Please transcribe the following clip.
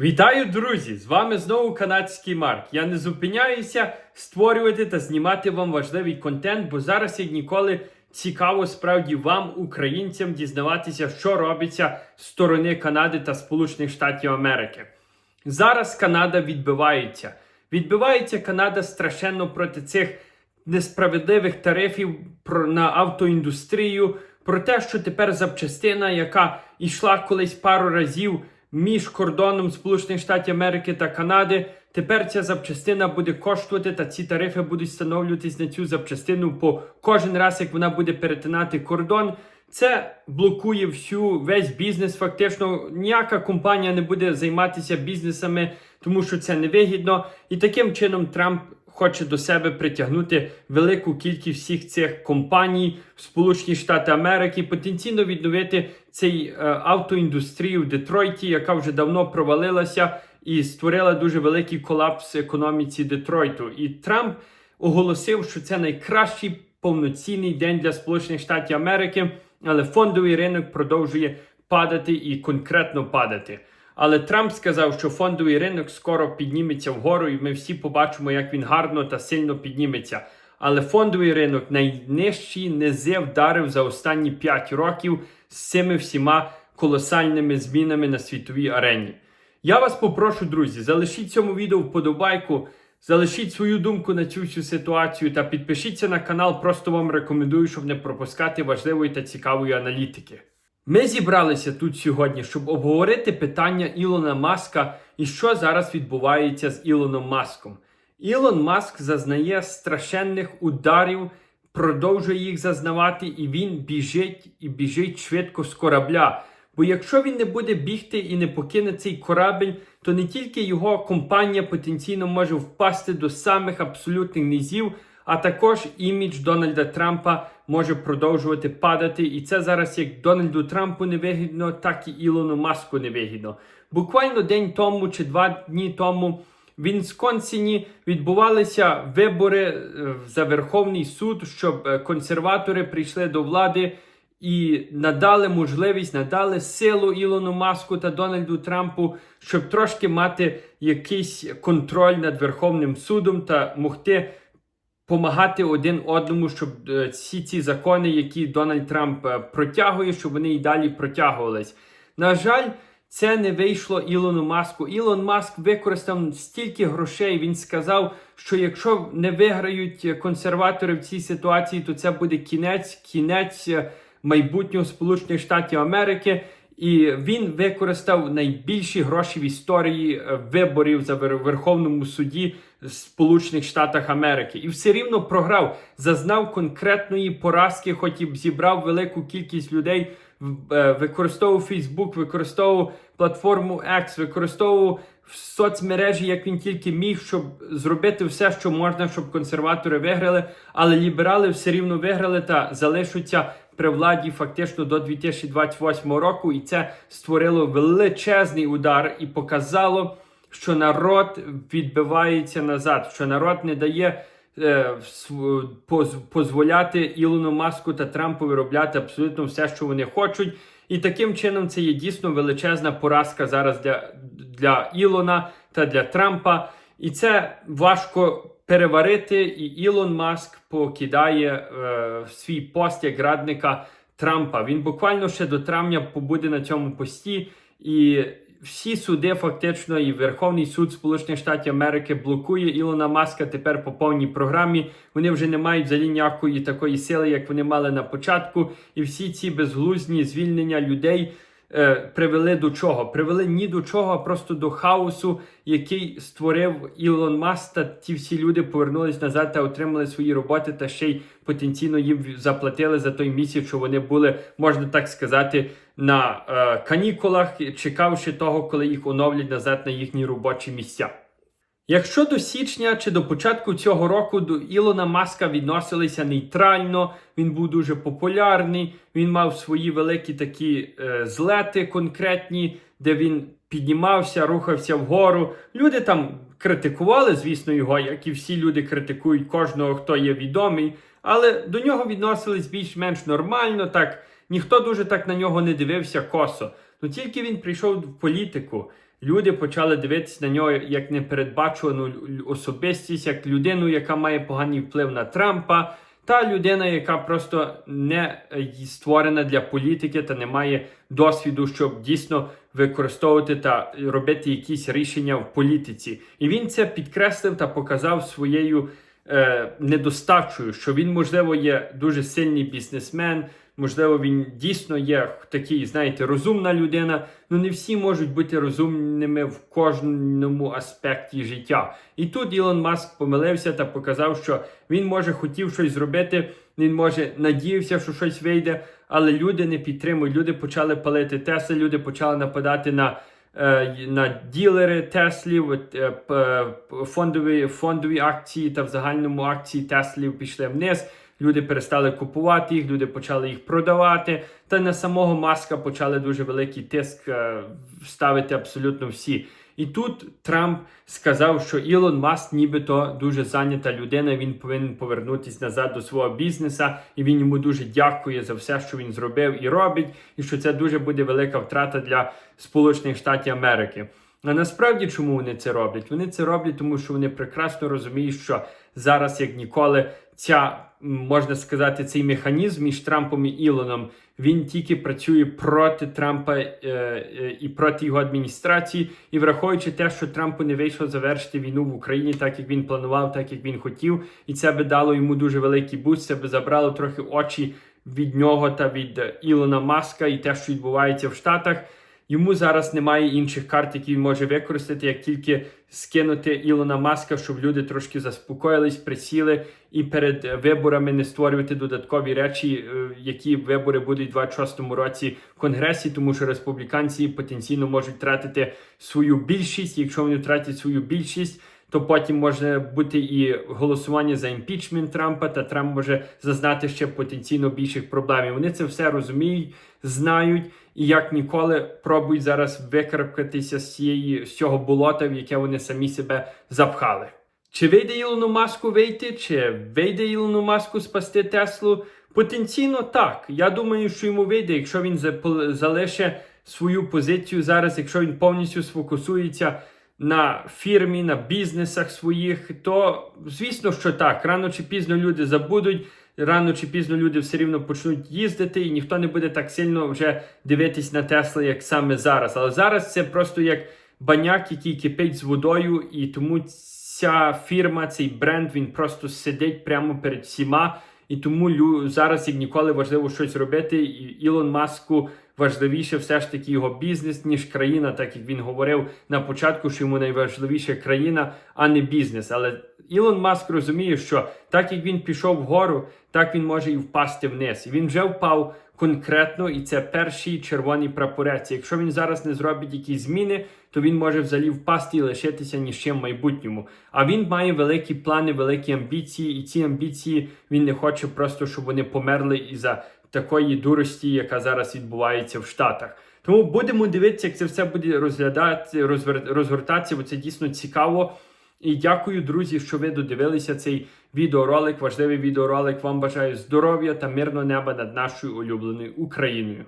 Вітаю, друзі! З вами знову канадський Марк. Я не зупиняюся створювати та знімати вам важливий контент, бо зараз як ніколи цікаво справді вам, українцям, дізнаватися, що робиться з сторони Канади та Сполучених Штатів Америки. Зараз Канада відбивається. Відбивається Канада страшенно проти цих несправедливих тарифів на автоіндустрію, про те, що тепер запчастина, яка йшла колись пару разів між кордоном Сполучених Штатів Америки та Канади, тепер ця запчастина буде коштувати, та ці тарифи будуть встановлюватись на цю запчастину по кожен раз, як вона буде перетинати кордон. Це блокує всю весь бізнес. Фактично, ніяка компанія не буде займатися бізнесами, тому що це невигідно. І таким чином Трамп хоче до себе притягнути велику кількість всіх цих компаній в Сполучені Штати Америки, потенційно відновити цей е, автоіндустрію в Детройті, яка вже давно провалилася і створила дуже великий колапс економіці Детройту. І Трамп оголосив, що це найкращий повноцінний день для Сполучених Штатів Америки, але фондовий ринок продовжує падати і конкретно падати. Але Трамп сказав, що фондовий ринок скоро підніметься вгору, і ми всі побачимо, як він гарно та сильно підніметься. Але фондовий ринок найнижчі низи вдарив за останні 5 років з цими всіма колосальними змінами на світовій арені. Я вас попрошу, друзі, залишіть цьому відео вподобайку, залишіть свою думку на цю всю ситуацію та підпишіться на канал. Просто вам рекомендую, щоб не пропускати важливої та цікавої аналітики. Ми зібралися тут сьогодні, щоб обговорити питання Ілона Маска і що зараз відбувається з Ілоном Маском. Ілон Маск зазнає страшенних ударів, продовжує їх зазнавати, і він біжить і біжить швидко з корабля. Бо якщо він не буде бігти і не покине цей корабель, то не тільки його компанія потенційно може впасти до самих абсолютних низів, а також імідж Дональда Трампа може продовжувати падати. І це зараз як Дональду Трампу не вигідно, так і Ілону Маску не вигідно. Буквально день тому чи два дні тому в Вінсконсіні відбувалися вибори е, за Верховний суд, щоб е, консерватори прийшли до влади і надали можливість, надали силу Ілону Маску та Дональду Трампу, щоб трошки мати якийсь контроль над Верховним судом та могти помагати один одному, щоб е, всі ці закони, які Дональд Трамп е, протягує, щоб вони і далі протягувались. На жаль, це не вийшло Ілону Маску. Ілон Маск використав стільки грошей. Він сказав, що якщо не виграють консерватори в цій ситуації, то це буде кінець, кінець е, майбутнього Сполучених Штатів Америки. І він використав найбільші гроші в історії виборів за Верховному суді Сполучених Штатах Америки. І все рівно програв, зазнав конкретної поразки, хоч і зібрав велику кількість людей, е, використовував Фейсбук, використовував платформу X, використовував в соцмережі, як він тільки міг, щоб зробити все, що можна, щоб консерватори виграли, але ліберали все рівно виграли та залишаться при владі фактично до 2028 року, і це створило величезний удар і показало, що народ відбивається назад, що народ не дає е, поз- позволяти Ілону Маску та Трампу виробляти абсолютно все, що вони хочуть. І таким чином це є дійсно величезна поразка зараз для, для Ілона та для Трампа. І це важко переварити. І Ілон Маск покидає е, свій пост як радника Трампа. Він буквально ще до травня побуде на цьому пості. І всі суди, фактично, і Верховний суд Сполучених Штатів Америки блокує Ілона Маска тепер по повній програмі. Вони вже не мають взагалі ніякої такої сили, як вони мали на початку. І всі ці безглузні звільнення людей е, привели до чого? Привели ні до чого, а просто до хаосу, який створив Ілон Маск. Та ті всі люди повернулись назад та отримали свої роботи, та ще й потенційно їм заплатили за той місяць, що вони були, можна так сказати, на е, канікулах, чекавши того, коли їх оновлять назад на їхні робочі місця. Якщо до січня чи до початку цього року до Ілона Маска відносилися нейтрально, він був дуже популярний, він мав свої великі такі е, злети конкретні, де він піднімався, рухався вгору. Люди там критикували, звісно, його, як і всі люди критикують кожного, хто є відомий, але до нього відносились більш-менш нормально, так ніхто дуже так на нього не дивився косо. Ну тільки він прийшов в політику. Люди почали дивитися на нього як непередбачувану особистість, як людину, яка має поганий вплив на Трампа, та людина, яка просто не е, створена для політики та не має досвіду, щоб дійсно використовувати та робити якісь рішення в політиці. І він це підкреслив та показав своєю е, що він, можливо, є дуже сильний бізнесмен. Можливо, він дійсно є такий, знаєте, розумна людина. Ну не всі можуть бути розумними в кожному аспекті життя. І тут Ілон Маск помилився та показав, що він може хотів щось зробити, він може надіявся, що щось вийде, але люди не підтримують. Люди почали палити Тесли, люди почали нападати на. е, На ділери Теслів, е, фондові, фондові акції та в загальному акції Теслів пішли вниз. Люди перестали купувати їх, люди почали їх продавати. Та на самого маска почали дуже великий тиск е, ставити абсолютно всі. І тут Трамп сказав, що Ілон Маск нібито дуже зайнята людина. Він повинен повернутися назад до свого бізнеса, і він йому дуже дякує за все, що він зробив і робить, і що це дуже буде велика втрата для Сполучених Штатів Америки. А насправді чому вони це роблять? Вони це роблять, тому що вони прекрасно розуміють, що зараз, як ніколи, ця можна сказати, цей механізм між Трампом і Ілоном він тільки працює проти Трампа е, е, і проти його адміністрації. І враховуючи те, що Трампу не вийшло завершити війну в Україні, так як він планував, так як він хотів, і це би дало йому дуже великий буст, це би забрало трохи очі від нього та від Ілона Маска і те, що відбувається в Штатах. Йому зараз немає інших карт, які він може використати, як тільки скинути Ілона Маска, щоб люди трошки заспокоїлись, присіли і перед виборами не створювати додаткові речі, е, які вибори будуть у 26-му році в Конгресі, тому що республіканці потенційно можуть втратити свою більшість. Якщо вони втратять свою більшість, то потім може бути і голосування за імпічмент Трампа, та Трамп може зазнати ще потенційно більших проблем. І Вони це все розуміють, знають і як ніколи пробують зараз викарабкатися з цієї з цього болота, в яке вони самі себе запхали. Чи вийде Ілону Маску вийти, чи вийде Ілону Маску спасти Теслу? Потенційно так. Я думаю, що йому вийде, якщо він залишить свою позицію зараз, якщо він повністю сфокусується на фірмі, на бізнесах своїх, то звісно, що так. Рано чи пізно люди забудуть. Рано чи пізно люди все рівно почнуть їздити, і ніхто не буде так сильно вже дивитись на Тесли, як саме зараз. Але зараз це просто як баняк, який кипить з водою, і тому ця фірма, цей бренд, він просто сидить прямо перед всіма. І тому лю- зараз як ніколи важливо щось робити. І Ілон Маску важливіше все ж таки його бізнес, ніж країна, так як він говорив на початку, що йому найважливіше країна, а не бізнес. Але Ілон Маск розуміє, що так як він пішов вгору, так він може і впасти вниз. І він вже впав конкретно, і це перший червоний прапорець. Якщо він зараз не зробить якісь зміни, то він може взагалі впасти і лишитися ні з чим в майбутньому. А він має великі плани, великі амбіції, і ці амбіції він не хоче просто, щоб вони померли із-за такої дурості, яка зараз відбувається в Штатах. Тому будемо дивитися, як це все буде розглядати, розвер- розгортатися, бо це дійсно цікаво. І дякую, друзі, що ви додивилися цей відеоролик. Важливий відеоролик. Вам бажаю здоров'я та мирного неба над нашою улюбленою Україною.